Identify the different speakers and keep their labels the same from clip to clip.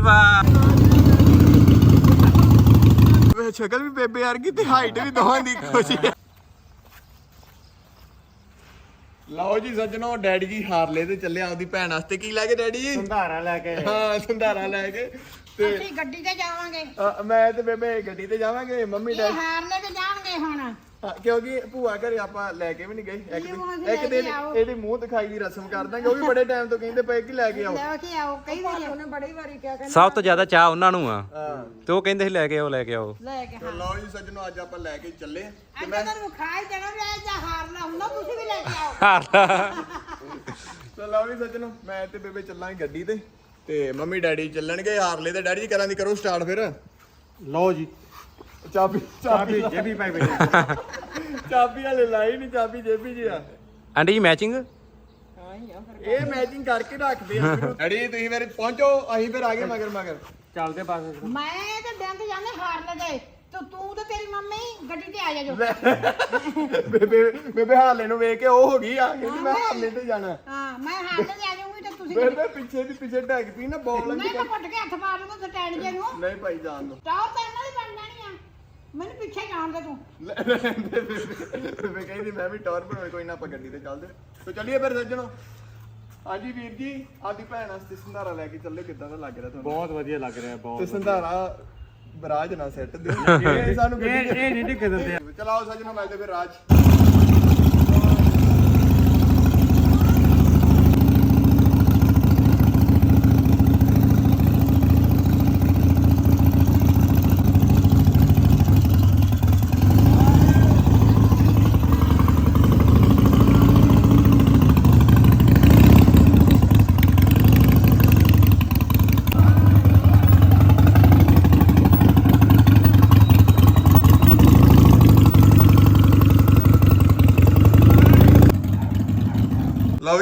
Speaker 1: ਜੀ ਵਾਹ
Speaker 2: ਵੇ ਸ਼ਕਲ ਵੀ ਬੇਬੇ ਵਰਗੀ ਤੇ ਹਾਈਟ ਵੀ ਦੋਹਾਂ ਦੀ ਖੁਸ਼ੀ ਹੈ ਲਓ ਜੀ ਸੱਜਣੋ ਡੈਡੀ ਜੀ ਹਾਰਲੇ ਤੇ ਚੱਲੇ ਆਪਦੀ ਭੈਣ ਵਾਸਤੇ। ਕੀ ਲੈ ਕੇ ਡੈਡੀ ਜੀ?
Speaker 3: ਸੰਧਾਰਾ ਲੈ ਕੇ।
Speaker 2: ਹਾਂ ਸੰਧਾਰਾ ਲੈ ਕੇ। ਤੇ
Speaker 4: ਅਸੀਂ ਗੱਡੀ ਤੇ ਜਾਵਾਂਗੇ।
Speaker 2: ਅ, ਮੈਂ ਤੇ ਬੇਬੇ ਗੱਡੀ ਤੇ ਜਾਵਾਂਗੇ ਮੰਮੀ
Speaker 4: ਇਹ
Speaker 2: ਡੈਡੀ
Speaker 4: ਹਾਰਲੇ ਤੇ ਜਾਣਗੇ ਹੁਣ।
Speaker 2: ਹਾਂ, ਕਿਉਂਕਿ ਭੂਆ ਘਰੇ ਆਪਾਂ ਲੈ ਕੇ ਵੀ ਨਹੀਂ ਗਏ ਇੱਕ ਦਿਨ ਇੱਕ ਦਿਨ। ਇਹਦੇ ਮੂੰਹ ਦਿਖਾਈ ਦੀ ਰਸਮ ਕਰ ਦਾਂਗੇ ਉਹ ਵੀ ਬੜੇ ਟਾਈਮ ਤੋਂ ਕਹਿੰਦੇ ਪਏ ਕਿ ਲੈ ਕੇ ਆਓ।
Speaker 4: ਲੈ ਕੇ ਆਓ ਕਈ ਵਾਰੀ ਉਹਨੇ ਬੜੀ ਵਾਰੀ ਕਿਹਾ ਕਹਿੰਦਾ
Speaker 1: ਸਭ ਤੋਂ ਜ਼ਿਆਦਾ ਚਾਹ ਉਹਨਾਂ ਨੂੰ ਆ।
Speaker 2: ਹਾਂ।
Speaker 1: ਤੇ ਉਹ ਕਹਿੰਦੇ ਸੀ ਲੈ ਕੇ ਆਓ ਲੈ ਕੇ ਆਓ।
Speaker 4: ਲੈ ਕੇ
Speaker 2: ਤੇ ਲਓ ਜੀ ਸੱਜਣੋ ਅੱਜ ਆਪਾਂ ਲੈ ਕੇ ਚੱਲੇ ਆਂ। ਤੇ
Speaker 4: ਅੱਜ
Speaker 2: ਮੈਂ
Speaker 4: ਤੁਹਾਨੂੰ ਖਾਈ ਦੇਣਾ ਵੀ ਇਹ ਜਾਂ ਹਾਰਲਾ ਹੁੰਦਾ ਤੁਸੀਂ ਵੀ ਲੈ ਕੇ ਆਓ।
Speaker 2: ਤੇ ਲਓ ਜੀ ਸੱਜਣੋ ਮੈਂ ਤੇ ਬੇਬੇ ਚੱਲਾਂਗੇ ਗੱਡੀ ਤੇ। ਤੇ ਮੰਮੀ ਡੈਡੀ ਚੱਲਣਗੇ ਹਾਰਲੇ ਤੇ ਡੈਡੀ ਜੀ ਕਰਾਂ ਦੀ ਕਰੋ ਸਟਾਰਟ ਫਿਰ।
Speaker 3: ਲਓ ਜੀ।
Speaker 2: ਚਾਬੀ।
Speaker 3: ਚਾਬੀ ਜੇਬੀ ਪਾਈ ਬੈਠੇ।
Speaker 2: ਚਾਬੀ ਹਲੇ ਲਾਈ ਨਹੀਂ ਚਾਬੀ ਜੇਬੀ ਜੀ ਆ।
Speaker 1: ਆਂਟੀ ਜੀ ਮੈਚਿੰਗ
Speaker 2: ਇਹ ਮੈਚਿੰਗ ਕਰਕੇ ਰੱਖਦੇ ਆ। ਡੈਡੀ ਤੁਸੀਂ ਮੇਰੇ ਪਹੁੰਚੋ ਅਸੀਂ ਫਿਰ ਆ ਗਏ ਮਗਰ ਮਗਰ।
Speaker 3: ਚੱਲਦੇ ਪਾਸ
Speaker 4: ਮੈਂ ਤੇ ਬੈਂਕ ਜਾਂਦੇ ਹਾਰਲੇ ਤੇ ਤੇ ਤੂੰ ਤੇ ਤੇਰੀ ਮੰਮੀ ਗੱਡੀ ਤੇ ਆ ਜਾਜੋ
Speaker 2: ਬੇਬੇ ਬੇਬੇ ਹਾਰਲੇ ਨੂੰ ਵੇਖ ਕੇ ਉਹ ਹੋ ਗਈ ਆ ਕਹਿੰਦੀ ਮੈਂ ਹਾਰਲੇ ਤੇ ਜਾਣਾ।
Speaker 4: ਹਾਂ ਮੈਂ ਹਾਰਲੇ ਤੇ ਆ ਜਾਊਂਗੀ ਤੇ ਤੁਸੀਂ
Speaker 2: ਬੇਬੇ ਪਿੱਛੇ ਦੀ ਪਿੱਛੇ ਢੱਕ ਪਈ ਨਾ ਬੋਲ ਲੱਗੀ
Speaker 4: ਨਹੀਂ ਮੈਂ ਪੁੱਟ ਕੇ ਹੱਥ ਮਾਰ ਦੂੰਗਾ ਸਟੈਂਡ ਜੇ ਨੂੰ।
Speaker 2: ਨਹੀਂ ਭਾਈ ਜਾਣ ਦੋ।
Speaker 4: ਟੌਰ ਤਾਂ ਇਹਨਾਂ ਦੀ ਬਣ ਜਾਣੀ ਆ। ਮੈਨੂੰ ਪਿੱਛੇ ਜਾਣ ਦੇ ਤੂੰ।
Speaker 2: ਬੇਬੇ ਕਹਿੰਦੀ ਮੈਂ ਵੀ ਟੌਰ ਬਣਾਵੇ ਕੋਈ ਨਾ ਆਪਾਂ ਗੱਡੀ ਤੇ ਚੱਲਦੇ ਤੋ ਚੱਲੀਏ ਫਿਰ ਸੱਜਣੋ। ਹਾਂਜੀ ਵੀਰ ਜੀ ਆਦੀ ਭੈਣ ਵਾਸਤੇ ਸੰਧਾਰਾ ਲੈ ਕੇ ਚੱਲੇ ਕਿੱਦਾਂ ਦਾ ਲੱਗ ਰਿਹਾ ਤੁਹਾਨੂੰ?
Speaker 3: ਬਹੁਤ ਵਧੀਆ ਲੱਗ ਰਿਹਾ
Speaker 2: ਤੇ
Speaker 3: ਬਹੁਤ
Speaker 2: ਸੰਧਾਰਾ ਬਰਾਜ ਨਾ ਸੈੱਟ ਦਿਓ। ਇਹ ਸਾਨੂੰ
Speaker 3: ਇਹ
Speaker 2: ਗੱਡੀ
Speaker 3: ਇਹ ਨਹੀਂ ਆ।
Speaker 2: ਚਲਾਓ ਸੱਜਣੋ ਮੈਂ ਤੇ ਫਿਰ ਰਾਜ।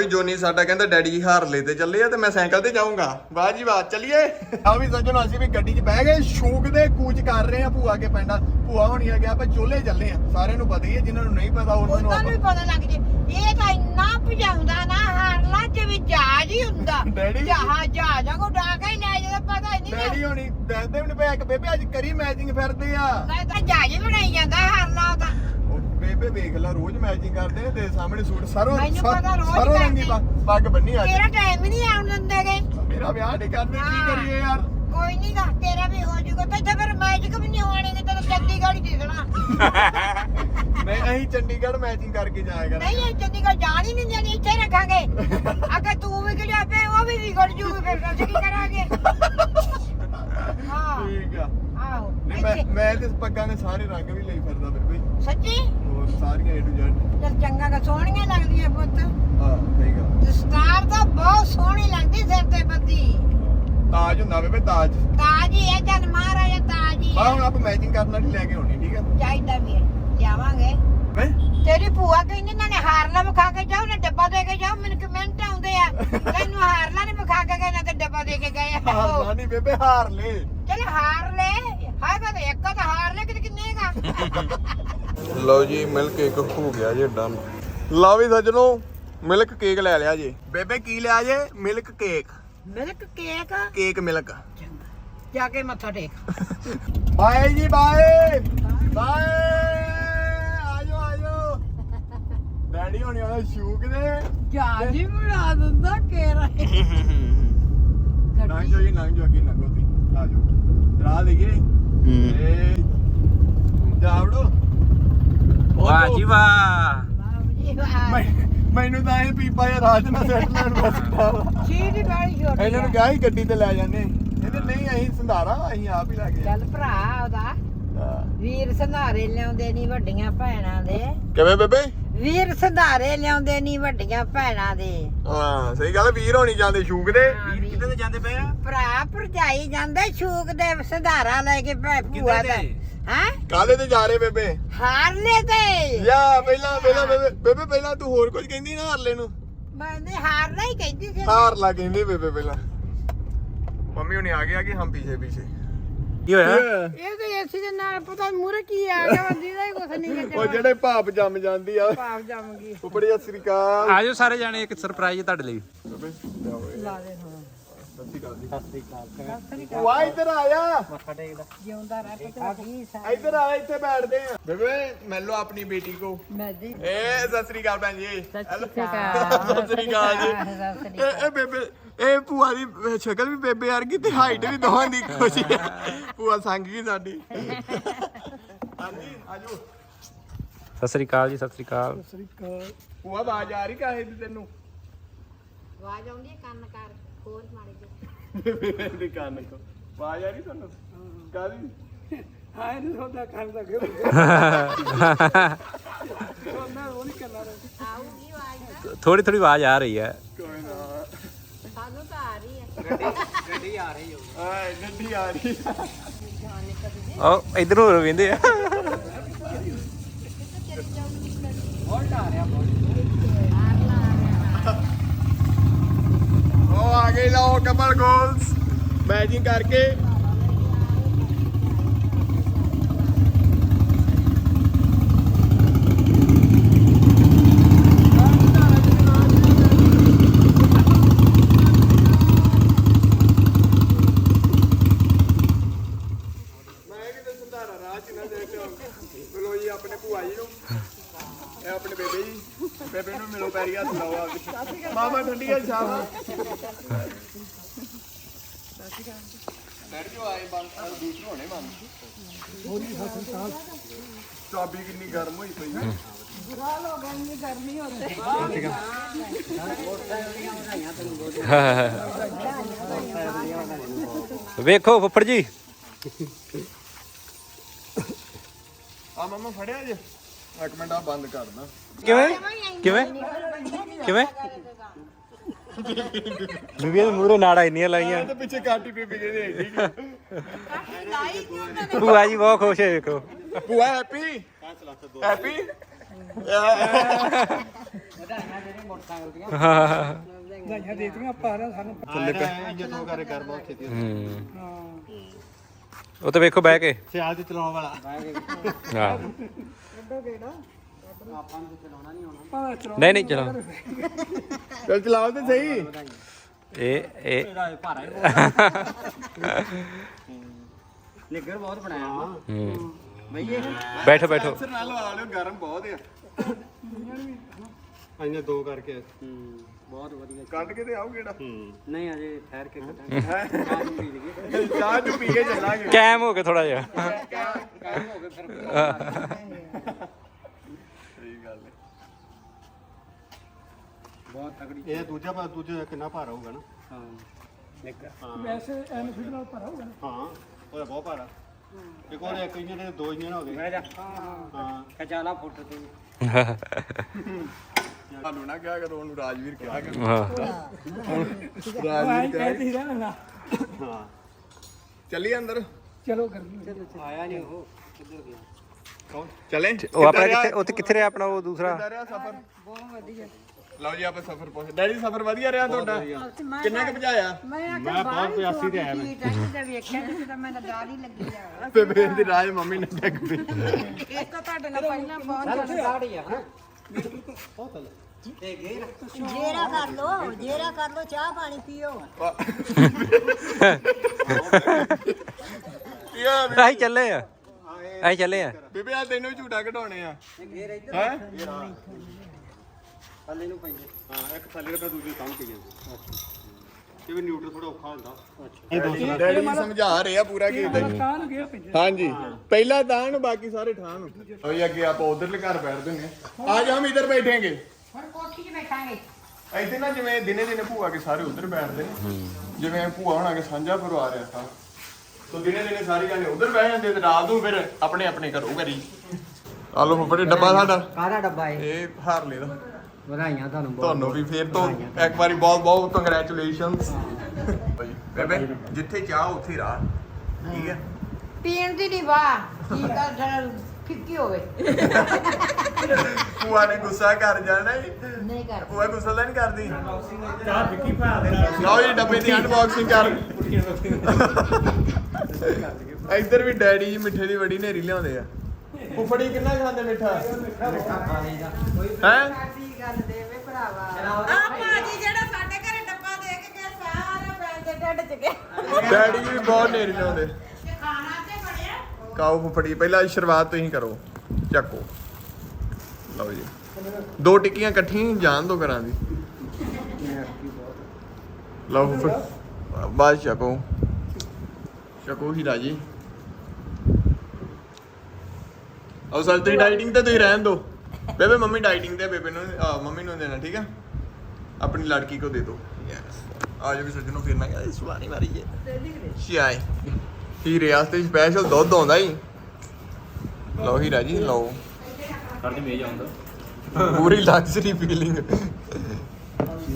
Speaker 2: ਜੋਨੀ ਸਾਡਾ ਕਹਿੰਦਾ ਡੈਡੀ ਜੀ ਹਾਰਲੇ ਤੇ ਚੱਲੇ ਆ ਤੇ ਮੈਂ ਸਾਈਕਲ ਤੇ ਜਾਊਂਗਾ। ਵਾਹ ਜੀ ਵਾਹ ਚੱਲੀਏ। ਆ ਵੀ ਸੱਜਣੋ ਅਸੀਂ ਵੀ ਗੱਡੀ 'ਚ ਬਹਿ ਗਏ ਸ਼ੂਕ ਦੇ ਕੂਚ ਕਰ ਰਹੇ ਆ ਭੂਆ ਕੇ ਪਿੰਡ ਭੂਆ ਹੋਣੀ ਆ ਗਿਆ ਆਪਾਂ ਚੋਲੇ ਚੱਲੇ ਆ ਸਾਰਿਆਂ ਨੂੰ ਪਤਾ ਹੀ ਹੈ ਜਿਨ੍ਹਾਂ ਨੂੰ ਨਹੀਂ ਪਤਾ ਉਹਨਾਂ ਨੂੰ
Speaker 4: ਉਹਨਾਂ ਨੂੰ ਵੀ ਪਤਾ ਲੱਗ ਜੇ। ਇਹ ਤਾਂ ਇੰਨਾ ਭਜਾਉਂਦਾ ਨਾ ਹਾਰਲਾ ਚ ਵੀ ਜਹਾਜ਼ ਹੀ ਹੁੰਦਾ।
Speaker 2: ਡੈਡੀ?
Speaker 4: ਜਹਾਜ਼ ਜਹਾਜ਼ਾਂ ਕੋ ਡਾਕਾ ਹੀ ਲੈ ਜਾਂਦਾ ਪਤਾ ਹੀ ਨਹੀਂ
Speaker 2: ਡੈਡੀ ਹੋਣੀ ਦੱਸਦੇ ਵੀ ਨਹੀਂ ਪਿਆ ਇੱਕ ਬੇਬੇ ਅੱਜ ਕਰੀ ਮੈਚਿੰਗ ਫਿਰਦੇ ਆ।
Speaker 4: ਮੈਂ ਤਾਂ ਜਹਾਜ਼ ਬਣਾਈ ਜਾਂਦਾ ਹਾਰਲਾ ਉਹਦਾ
Speaker 2: ਉਹ ਬੇਬੇ ਵੇਖ ਲੈ ਰੋਜ਼ ਮੈਚਿੰਗ ਕਰਦੇ ਨੇ ਤੇ ਸਾਹਮਣੇ ਸੂਟ ਸਰੋਂ
Speaker 4: ਮੈਨੂੰ ਪਤਾ ਰੋਜ਼
Speaker 2: ਸਰੋਂ ਰੰਗੀ
Speaker 4: ਕਰਦੇ।
Speaker 2: ਪੱਗ- ਬੰਨੀ ਅੱਜ।
Speaker 4: ਤੇਰਾ ਟਾਈਮ ਹੀ ਨਹੀਂ ਆਉਣ ਦਿੰਦੇਗੇ
Speaker 2: ਮੇਰਾ ਵਿਆਹ ਨਹੀਂ ਕਰਦੇ ਕੀ। ਕਰੀਏ ਯਾਰ?
Speaker 4: ਕੋਈ ਨਹੀਂ ਗਾ ਤੇਰਾ ਵੀ ਹੋ ਜਾਊਗਾ। ਤੇ ਇੱਥੇ ਫਿਰ ਮੈਜਿਕ ਵੀ ਨਹੀਂ ਹੋਣੀ ਤੇ ਤੈਨੂੰ ਚੰਡੀਗੜ੍ਹ ਹੀ ਦਿਖਣਾ
Speaker 2: ਨਹੀਂ ਅਸੀਂ ਚੰਡੀਗੜ੍ਹ ਮੈਚਿੰਗ ਕਰਕੇ ਜਾਇਆ ਕਰਾਂਗੇ।
Speaker 4: ਨਹੀਂ ਇਹ ਚੰਡੀਗੜ੍ਹ ਜਾਣ ਹੀ ਨਹੀਂ ਦੇਣੀ ਇੱਥੇ ਰੱਖਾਂਗੇ। ਅਗਰ ਤੂੰ ਵੀ ਕਿਹੜਾ ਪਏ ਉਹ ਵੀ ਵਿਗੜ ਜੂਗੀ ਫਿਰ ਅਸੀਂ ਕੀ ਕਰਾਂਗੇ? ਹਾਂ।
Speaker 2: ਠੀਕ ਆ।
Speaker 4: ਆਹੋ
Speaker 2: ਨਹੀਂ ਮੈਂ
Speaker 4: ਇੱਥੇ
Speaker 2: ਮੈਂ ਤੇ ਪੱਗਾਂ ਦੇ ਸਾਰੇ ਰੰਗ ਵੀ ਲਈ ਫਿਰਦਾ ਬੇਬੇ
Speaker 4: ਸੱਚੀ?
Speaker 2: ਹੋਰ ਸਾਰੀਆਂ A to Z
Speaker 4: ਚਲ ਚੰਗਾ ਗਾ ਸੋਹਣੀਆਂ ਲੱਗਦੀਆਂ ਪੁੱਤ।
Speaker 2: ਹਾਂ ਸਹੀ ਗੱਲ।
Speaker 4: ਦਸਤਾਰ ਤਾਂ ਬਹੁਤ ਸੋਹਣੀ ਲੱਗਦੀ ਸਿਰ ਤੇ ਬੱਦੀ
Speaker 2: ਤਾਜ ਹੁੰਦਾ ਬੇਬੇ ਤਾਜ।
Speaker 4: ਤਾਜੀ ਹੈ ਜਨ ਮਹਾਰਾਜਾ ਤਾਜੀ
Speaker 2: ਬਾ ਹੁਣ ਆਪਾਂ ਮੈਚਿੰਗ ਕਰਨ ਵਾਲੀ ਲੈ ਕੇ ਆਉਣੀ ਠੀਕ ਆ?
Speaker 4: ਚਾਹੀਦਾ ਵੀ ਹੈ ਲਿਆਵਾਂਗੇ।
Speaker 2: ਮੈਂ
Speaker 4: ਤੇਰੀ ਭੂਆ ਕਹਿੰਦੀ ਨਾ ਨੇ ਹਾਰਲਾ ਵਿਖਾ ਕੇ ਜਾਓ ਨਾ ਡੱਬਾ ਦੇ ਕੇ ਜਾਓ ਮੈਨੂੰ ਕਮੈਂਟ ਆਉਂਦੇ ਆ। ਤੈਨੂੰ ਹਾਰਲਾ ਨੇ ਵਿਖਾ ਕੇ ਗਏ ਨਾ ਤੇ ਡੱਬਾ ਦੇ ਕੇ ਗਏ ਆ।
Speaker 2: ਹਾਰ ਨਹੀਂ ਬੇਬੇ ਹਾਰ ਲੈ।
Speaker 4: ਚਲ ਹਾਰ ਲੈ ਹਾਗਾ ਤੇ ਇੱਕ ਤਾਂ ਹਾਰ ਲੈ ਕਿ ਕਿੰਨੇਗਾ
Speaker 2: ਲਓ ਜੀ ਮਿਲਕ ਕੇਕ ਹੋ ਗਿਆ ਜੀ ਡਨ ਲਓ ਵੀ ਸੱਜਣੋ ਮਿਲਕ ਕੇਕ ਲੈ ਲਿਆ ਜੀ। ਬੇਬੇ ਕੀ ਲਿਆ ਜੇ? Milk cake
Speaker 4: milk cake
Speaker 2: cake milk
Speaker 4: ਜਾ ਕੇ ਮੱਥਾ ਟੇਕ।
Speaker 2: Bye ji bye. ਬਾਏ। ਆਜੋ ਆਜੋ। ਡੈਡੀ ਹੋਣੀ ਵਾਲਾ ਸ਼ੂਕ ਦੇ
Speaker 4: ਜਾਜੀ ਬਣਾ ਦਿੰਦਾ ਕੇਰਾ।
Speaker 2: ਲੰਘ ਜਾਓ ਜੀ ਲੰਘ ਜਾਓ ਅੱਗੇ ਲੰਘੋ ਤੁਸੀਂ। ਆਜੋ। ਰਾਹ ਦੇਈਏ। ਏ ਜਾਵੜੋ
Speaker 1: ਵਾਹ ਜੀ ਵਾਹ।
Speaker 2: ਮੈਂ- ਮੈਨੂੰ ਤਾਂ ਇਹ ਪੀਪਾ ਜਾਂ ਰਾਜ ਨਾਲ ਸੈੱਟ ਲੈਣ ਵਾਸਤੇ
Speaker 4: ਚੀਜ਼ ਹੀ ਬੜੀ ਛੋਟੀ
Speaker 2: ਇਹਨਾਂ ਨੂੰ ਕਿਹਾ ਸੀ ਗੱਡੀ ਤੇ ਲੈ ਜਾਂਦੇ। ਇਹਦੇ ਨਹੀਂ ਅਸੀਂ ਸੰਧਾਰਾ ਅਸੀਂ ਆਪ ਹੀ ਲੈ ਗਏ
Speaker 4: ਚੱਲ ਭਰਾ ਉਹਦਾ। ਵੀਰ ਸੰਧਾਰੇ ਲਿਆਉਂਦੇ ਨਹੀਂ ਵੱਡੀਆਂ ਭੈਣਾਂ ਦੇ।
Speaker 2: ਕਿਵੇਂ ਬੇਬੇ?
Speaker 4: ਵੀਰ ਸੰਧਾਰੇ ਲਿਆਉਂਦੇ ਨਹੀਂ ਵੱਡੀਆਂ ਭੈਣਾਂ ਦੇ।
Speaker 2: ਹਾਂ ਸਹੀ ਗੱਲ ਵੀਰ ਹੋਣੀ ਜਾਂਦੇ ਸ਼ੂਕ ਦੇ।
Speaker 4: ਵੀਰ।
Speaker 1: ਤੇ ਜਾਂਦੇ ਪਏ ਆ?
Speaker 4: ਭਰਾ ਭਰਜਾਈ ਜਾਂਦੇ ਸ਼ੂਕ ਦੇ ਸੰਧਾਰਾ ਲੈ ਕੇ ਭੂਆ ਦਾ? ਹੈ?
Speaker 2: ਕਾਲੇ ਤੇ ਜਾ ਰਹੇ ਬੇਬੇ?
Speaker 4: ਹਾਰ ਲੈ ਤੇ।
Speaker 2: ਯਾ ਪਹਿਲਾਂ ਪਹਿਲਾਂ ਬੇਬੇ ਬੇਬੇ ਪਹਿਲਾਂ ਤੂੰ ਹੋਰ ਕੁਝ ਕਹਿੰਦੀ ਨਾ ਹਾਰਲੇ ਨੂੰ।
Speaker 4: ਮੈਂ ਨੇ ਹਾਰਨਾ ਹੀ ਕਹਿੰਦੀ ਸੀ।
Speaker 2: ਹਾਰ ਲਾ ਕਹਿੰਦੀ ਬੇਬੇ ਪਹਿਲਾਂ। ਮੰਮੀ ਹੁਣੇ ਆ ਗਏ ਆ ਕਿ ਹਮ ਪਿੱਛੇ ਪਿੱਛੇ?
Speaker 1: ਕੀ ਹੋਇਆ?
Speaker 4: ਇਹ ਤੇ ਏਸੀ ਦੇ ਨਾਲ ਪਤਾ ਮੂਰੇ ਕੀ ਆ ਗਿਆ ਬੰਦੀ ਦਾ ਹੀ ਕੁਛ ਨਹੀਂ
Speaker 2: ਉਹ ਜਿਹੜੇ ਭਾਪ ਜੰਮ ਜਾਂਦੀ ਆ।
Speaker 4: ਪਾਪ ਜੰਮ ਗਈ।
Speaker 2: ਉਪੜੀ ਸਤਿ ਸ੍ਰੀ ਅਕਾਲ।
Speaker 1: ਆਜੋ ਸਾਰੇ ਜਾਣੇ ਇੱਕ ਸਰਪ੍ਰਾਈਜ਼ ਤੁਹਾਡੇ ਲਈ।
Speaker 4: ਲਾ ਦੇ ਹੁਣ।
Speaker 2: ਭੂਆ ਇੱਧਰ ਆਇਆ
Speaker 3: ਮੱਥਾ ਟੇਕਦਾ
Speaker 4: ਜਿਉਂਦਾ ਰਹਿ ਤੇ ਜੀ।
Speaker 2: ਇੱਧਰ ਆ ਇੱਥੇ ਬੈਠਦੇ ਆ। ਬੇਬੇ ਮਿਲ ਲਓ ਆਪਣੀ ਬੇਟੀ ਕੋ।
Speaker 4: ਮੈਂ ਜੀ
Speaker 2: ਏ ਸਤਿ ਸ੍ਰੀ ਅਕਾਲ ਭੈਣ ਜੀ।
Speaker 4: ਸਤਿ ਸ਼੍ਰੀ ਅਕਾਲ।
Speaker 2: ਸਤਿ ਸ੍ਰੀ ਅਕਾਲ ਜੀ।
Speaker 4: ਸਤਿ ਸ਼੍ਰੀ
Speaker 2: ਇਹ ਇਹ ਬੇਬੇ ਇਹ ਭੂਆ ਦੀ ਸ਼ਕਲ ਵੀ ਬੇਬੇ ਵਰਗੀ ਤੇ ਹਾਈਟ ਵੀ ਦੋਹਾਂ ਦੀ ਇੱਕੋ ਜਿਹੀ ਆ। ਭੂਆ ਸੰਗ ਗਈ ਸਾਡੀ। ਹਾਂਜੀ ਆਜੋ।
Speaker 1: ਸਤਿ ਸ੍ਰੀ ਅਕਾਲ ਜੀ ਸਤਿ ਸ੍ਰੀ ਅਕਾਲ।
Speaker 2: ਭੂਆ ਆਵਾਜ਼ ਆ ਰਹੀ ਕਾਹੇ ਦੀ ਤੈਨੂੰ?
Speaker 4: ਆਵਾਜ਼ ਆਉਂਦੀ ਹੈ ਕੰਨ ਕਰ। ਖੋਲ ਮਾੜੀ ਜੀ
Speaker 2: ਬੇਬੇ ਦੀ ਕੰਨ ਤੋਂ। ਆਵਾਜ਼ ਆ ਰਹੀ ਤੁਹਾਨੂੰ? ਕਾਹਦੀ?
Speaker 3: ਆਏ ਨਹੀਂ ਹੁੰਦਾ ਖਾਣ ਦਾ ਘਰ
Speaker 4: ਆਊਗੀ ਆਵਾਜ਼
Speaker 1: ਥੋੜੀ ਥੋੜੀ ਆਵਾਜ਼ ਆ ਰਹੀ ਹੈ।
Speaker 2: ਕੋਈ ਨਾ।
Speaker 4: ਸਾਨੂੰ ਤਾਂ ਆ ਰਹੀ ਹੈ।
Speaker 3: ਗੱਡੀ ਆ ਰਹੀ ਹੋ
Speaker 2: ਆ ਗੱਡੀ ਆ ਰਹੀ ਆ।
Speaker 1: ਉਹ ਇਧਰੋਂ ਰਵਿੰਦੇ ਆ।
Speaker 3: ਰਿਹਾ
Speaker 2: ਆ ਗਏ ਲਓ ਕਪਲ ਗੋਲਸ ਮੈਚਿੰਗ ਕਰਕੇ ਮੈਂ ਕਿਤੇ ਸੰਧਾਰਾ ਰਾਹ ਚ ਨਾ ਦੇਖ ਮਿਲੋ ਜੀ ਆਪਣੇ ਭੂਆ ਜੀ ਨੂੰ ਇਹ ਆਪਣੇ ਬੇਬੇ ਜੀ ਬੇਬੇ ਨੂੰ ਮਿਲੋ ਪੈਰੀ ਹੱਥ ਲਾਓ ਆਪਦੇ ਮਾਮਾ ਠੰਡੀਆਂ ਸ਼ਾਮਾਂ ਬੈਠ ਜਾਓ ਆਏ ਬੰਦ ਆ ਦੂਸਰੇ ਹੋਣੇ ਬੰਦ ਚਾਬੀ ਕਿੰਨੀ ਗਰਮ ਹੋਈ ਪਈ ਹੈ
Speaker 1: ਵੇਖੋ ਫੁੱਫੜ ਜੀ।
Speaker 2: ਆ ਮਾਮਾ ਫੜਿਆ ਜੇ। ਇੱਕ ਮਿੰਟ ਆ ਬੰਦ ਕਰਦਾ
Speaker 1: ਕਿਵੇਂ? ਕਿਵੇਂ? ਕਿਵੇਂ? ਬੀਬੀ ਦੇ ਮੂਹਰੇ ਨਾੜਾ ਇੰਨੀਆਂ ਲਾਈਆਂ।
Speaker 2: ਤੇ ਪਿੱਛੇ ਕਾਟੀ ਕੇ ਦੇ ਠੀਕ ਹੈ
Speaker 4: ਲਾਈ ਕਿਉਂ ਨਾ।
Speaker 1: ਭੂਆ ਜੀ ਬਹੁਤ ਖੁਸ਼ ਹੈ ਵੇਖੋ।
Speaker 2: ਭੂਆ ਹੈਪੀ? ਹੈਪੀ?
Speaker 1: ਹਾਂ।
Speaker 3: ਵਧਾਈਆਂ ਦੇਤੀਆਂ ਪਰ ਸਾਨੂੰ ਜਦੋਂ ਕਰੇ ਗਰਮ ਉੱਥੇ ਦੀ
Speaker 1: ਹੂੰ ਉਹ ਤਾਂ ਵੇਖੋ ਬਹਿ ਕੇ।
Speaker 3: ਸਿਆਲ ਚ ਚਲਾਉਣ ਵਾਲਾ।
Speaker 1: ਹਾਂ
Speaker 3: ਆਪਾਂ ਨੂੰ ਚਲਾਉਣਾ ਨਹੀਂ ਆਉਣਾ
Speaker 1: ਨਹੀਂ ਨਹੀਂ ਚਲੋ
Speaker 2: ਚਲ ਚਲਾਓ ਤੇ ਸਹੀ।
Speaker 1: ਇਹ ਇਹ।
Speaker 3: ਭਾਰਾ ਹੀ ਨਿੱਗਰ ਬਹੁਤ ਬਣਾਇਆ। ਹਾਂ।
Speaker 1: ਹੂੰ
Speaker 3: ਬਈਏ।
Speaker 1: ਬੈਠੋ ਬੈਠੋ।
Speaker 2: ਨਾਲ ਲਾ ਲਿਓ ਗਰਮ ਬਹੁਤ ਆ।
Speaker 3: ਅਈਆਂ ਦੋ ਕਰਕੇ ਹੂੰ ਬਹੁਤ ਵਧੀਆ
Speaker 2: ਕੱਢ ਕੇ ਤੇ ਆਓ ਕਿਹੜਾ
Speaker 3: ਨਹੀਂ ਅਜੇ ਠਹਿਰ ਕੇ ਕੱਟਾਂਗੇ ਚਾਹ ਨੂੰ ਪੀ ਲਈਏ।
Speaker 2: ਚਾਹ ਚ ਪੀ ਕੇ ਚੱਲਾਂਗੇ।
Speaker 1: ਕੈਮ ਹੋ ਕੇ ਥੋੜਾ ਜਿਹਾ।
Speaker 3: ਕਾਇਮ ਹੋ ਗਏ ਫਿਰ
Speaker 2: ਸਹੀ ਗੱਲ ਹੈ।
Speaker 3: ਬਹੁਤ ਤਗੜੀ
Speaker 5: ਇਹ ਦੂਜਾ ਪਾ ਦੂਜਾ ਕਿੰਨਾ ਭਾਰਾ ਹੋਊਗਾ ਨਾ?
Speaker 3: ਹਾਂ। ਨਿੱਗਰ
Speaker 5: ਵੈਸੇ ਐਨਫੀਲਡ ਨਾਲ ਭਾਰਾ ਹੋਊਗਾ ਹਾਂ ਉਹ ਬਹੁਤ ਭਾਰਾ ਇੱਕ ਹੋਰ ਇੱਕ ਇੰਜਨ ਦੇ ਦੋ ਇੰਜਨ ਹੋ ਗਏ।
Speaker 3: ਜਾ।
Speaker 5: ਹਾਂ।
Speaker 3: ਖਚਾਲਾ ਫੁੱਟ ਤੇ।
Speaker 2: ਤੁਹਾਨੂੰ ਨਾ ਕਿਹਾ ਕਰੋ ਉਹਨੂੰ ਰਾਜਵੀਰ ਕਿਹਾ ਕਰੋ।
Speaker 1: ਹਾਂ।
Speaker 2: ਰਾਜਵੀਰ ਕਿਹਾ
Speaker 5: ਹਾਂ।
Speaker 2: ਚੱਲੀਏ ਅੰਦਰ?
Speaker 3: ਆਇਆ ਨਹੀਂ ਉਹ ਕਿੱਧਰ ਗਿਆ?
Speaker 2: ਕੌਣ? ਚਲੇ?
Speaker 1: ਉਹ ਆਪਣਾ ਕਿੱਥੇ ਉੱਥੇ ਕਿੱਥੇ ਰਿਹਾ ਆਪਣਾ ਉਹ ਦੂਸਰਾ?
Speaker 2: ਸਫ਼ਰ? ਬਹੁਤ ਵਧੀਆ। ਲਓ ਜੀ ਆਪਾਂ ਸਫ਼ਰ ਪਹੁੰਚ ਡੈਡੀ ਸਫ਼ਰ ਵਧੀਆ ਰਿਹਾ ਤੁਹਾਡਾ? ਕਿੰਨਾ ਕੁ ਭਜਾਇਆ?
Speaker 4: ਮੈਂ
Speaker 5: ਮੈਂ ਬਹੁਤ ਪਿਆਸੀ ਤੇ ਆਇਆ ਮੈਂ।
Speaker 4: ਤੇ ਵੇਖਿਆ ਨਹੀਂ ਤਾਂ ਮੈਂ ਤਾਂ ਡਾਲ ਹੀ ਲੱਗੀ ਜਾ
Speaker 2: ਬੇਬੇ ਦੀ ਰਾਜ ਮੰਮੀ ਨੇ ਡੱਗ ਪਈ
Speaker 4: ਇਹ ਤਾਂ ਤੁਹਾਡੇ ਨਾਲ ਪਹਿਲਾਂ
Speaker 3: ਆ ਤੇ ਗੇਰ
Speaker 6: ਜੇਰਾ ਕਰ ਲੋ ਜੇਰਾ ਕਰ ਲੋ ਚਾਹ ਪਾਣੀ ਪੀਓ।
Speaker 1: ਅਸੀਂ ਚੱਲੇ ਆ। ਅਸੀਂ ਚੱਲੇ ਆ।
Speaker 2: ਬੇਬੇ ਆ ਤੈਨੂੰ ਝੂਟਾ ਘਟਾਉਣੇ ਆ। ਹੈ?
Speaker 3: ਥੱਲੇ ਨੂੰ ਪੈਂਦੇ।
Speaker 5: ਹਾਂ ਇੱਕ ਥੱਲੇ ਰੁਪਏ ਦੂਜੀ ਕੰਮ ਪਈ ਜਾਂਦੀ ਇਹ ਵੀ ਨਿਊਟਰਲ ਥੋੜਾ ਔਖਾ ਹੁੰਦਾ।
Speaker 2: ਡੈਡੀ ਸਮਝਾ ਰਹੇ ਆ ਪੂਰਾ ਕੀ ਹੁੰਦਾ ਹਾਂਜੀ। ਪਹਿਲਾ ਦਾਨ ਬਾਕੀ ਸਾਰੇ ਠਾਣ ਹੋਈ ਅੱਗੇ ਆਪਾਂ ਉਧਰਲੇ ਘਰ ਬੈਠਦੇ ਨੇ ਆ ਜਾ ਹਮ ਇਧਰ ਬੈਠेंगे
Speaker 4: ਹੁਣ ਕੋਠੀ 'ਚ ਬੈਠਾਂਗੇ।
Speaker 2: ਇੱਥੇ ਨਾ ਜਿਵੇਂ ਦਿਨੇ ਦਿਨੇ ਭੂਆ ਕੇ ਸਾਰੇ ਉਧਰ ਬੈਠਦੇ ਨੇ। ਜਿਵੇਂ ਭੂਆ ਹੋਣਾ ਕੇ ਸਾਂਝਾ ਪਰਿਵਾਰ ਆ ਸਾ ਤੋ ਦਿਨੇ ਦਿਨੇ ਸਾਰੀ ਜਾਣੇ ਉਧਰ ਬਹਿ ਜਾਂਦੇ ਤੇ ਰਾਤ ਨੂੰ ਫਿਰ ਆਪਣੇ ਆਪਣੇ ਘਰੋਂ ਘਰੀ। ਆ ਲੋ ਫੜੇ ਡੱਬਾ ਸਾਡਾ।
Speaker 3: ਕਾਹਦਾ ਡੱਬਾ ਇਹ?
Speaker 2: ਇਹ ਹਾਰ ਲੈ ਦਾ
Speaker 3: ਵਧਾਈਆਂ ਤੁਹਾਨੂੰ ਬਹੁਤ
Speaker 2: ਤੁਹਾਨੂੰ ਵੀ ਫੇਰ ਤੋਂ ਇੱਕ ਵਾਰੀ ਬਹੁਤ ਬਹੁਤ ਕੰਗ੍ਰੈਚੁਲੇਸ਼ਨਸ ਬੇਬੇ ਜਿੱਥੇ ਚਾਹ ਉੱਥੇ ਰਾਹ। ਠੀਕ ਹੈ?
Speaker 4: ਪੀਣ ਦੀ ਨਹੀਂ ਵਾਹ। ਕੀ ਕਰ ਫਿੱਕੀ ਹੋਵੇ
Speaker 2: ਭੂਆ ਨੇ ਗੁੱਸਾ ਕਰ ਜਾਣਾ ਈ।
Speaker 4: ਨਹੀਂ ਕਰ
Speaker 2: ਭੂਆ ਗੁੱਸਾ ਤਾਂ ਨਹੀਂ ਕਰਦੀ? ਚਾਹ ਫਿੱਕੀ ਭਾ ਦੇ ਲਓ ਜੀ ਡੱਬੇ ਦੀ ਅਨਬਾਕਸਿੰਗ ਕਰ। ਇੱਧਰ ਵੀ ਡੈਡੀ ਜੀ ਮਿੱਠੇ ਦੀ ਬੜੀ ਨੇਰੀ ਲਿਆਉਂਦੇ ਆ। ਫੁੱਫੜੀ ਕਿੰਨਾ ਖਾਂਦੇ ਮਿੱਠਾ?
Speaker 3: ਖਾ ਲਈਦਾ ਕੋਈ
Speaker 2: ਹੈ?
Speaker 4: ਕੀ ਗੱਲ ਦੇਵੇ ਭਰਾਵਾ
Speaker 6: ਆ ਭਾਜੀ ਜਿਹੜਾ ਸਾਡੇ ਘਰੇ ਡੱਬਾ ਦੇ ਕੇ ਗਿਆ ਸਾਰਾ ਬੈਂਚ
Speaker 2: ਡੈਡੀ ਜੀ ਵੀ ਬਹੁਤ ਨੇਰੀ ਲਾਉਂਦੇ। ਕਾਓ ਫੁੱਫੜੀ ਪਹਿਲਾਂ ਸ਼ੁਰੂਆਤ ਤੁਸੀਂ ਕਰੋ। ਚੱਕੋ। ਲਓ ਜੀ। ਦੋ ਟਿੱਕੀਆਂ ਇਕੱਠੀਆਂ ਹੀ ਜਾਣ ਦੋ ਘਰਾਂ ਦੀ। ਲਓ ਫੁੱਫੜ ਬਾਅਦ 'ਚ ਚੱਕੋ। ਚੱਕੋ ਹੀਰਾ ਜੀ। ਉਹ ਸਰ ਤੁਸੀਂ ਡਾਈਟਿੰਗ ਤੇ ਤੁਸੀਂ ਰਹਿਣ ਦਿਓ ਬੇਬੇ ਮੰਮੀ ਡਾਈਟਿੰਗ ਤੇ ਬੇਬੇ ਨੂੰ ਮੰਮੀ ਨੂੰ ਦੇਣਾ ਠੀਕ ਹੈ ਆਪਣੀ ਲੜਕੀ ਕੋ ਦੇ ਦਿਓ ਯੈਸ ਆ ਜੋ ਵੀ ਸੋਚਣੋ ਫਿਰ ਮੈਂ ਕਹਿੰਦਾ ਸੁਆਣੀ ਮਾਰੀ ਹੈ। ਸ਼ਾਇ ਹੀ ਰਿਆਸਤ ਵਿੱਚ ਸਪੈਸ਼ਲ ਦੁੱਧ ਆਉਂਦਾ ਹੀ ਲਓ ਹੀਰਾ ਜੀ ਲਓ।
Speaker 1: ਕਰਦੇ ਮੇਜ ਆਉਂਦਾ।
Speaker 2: ਪੂਰੀ ਲਗਜ਼ਰੀ ਫੀਲਿੰਗ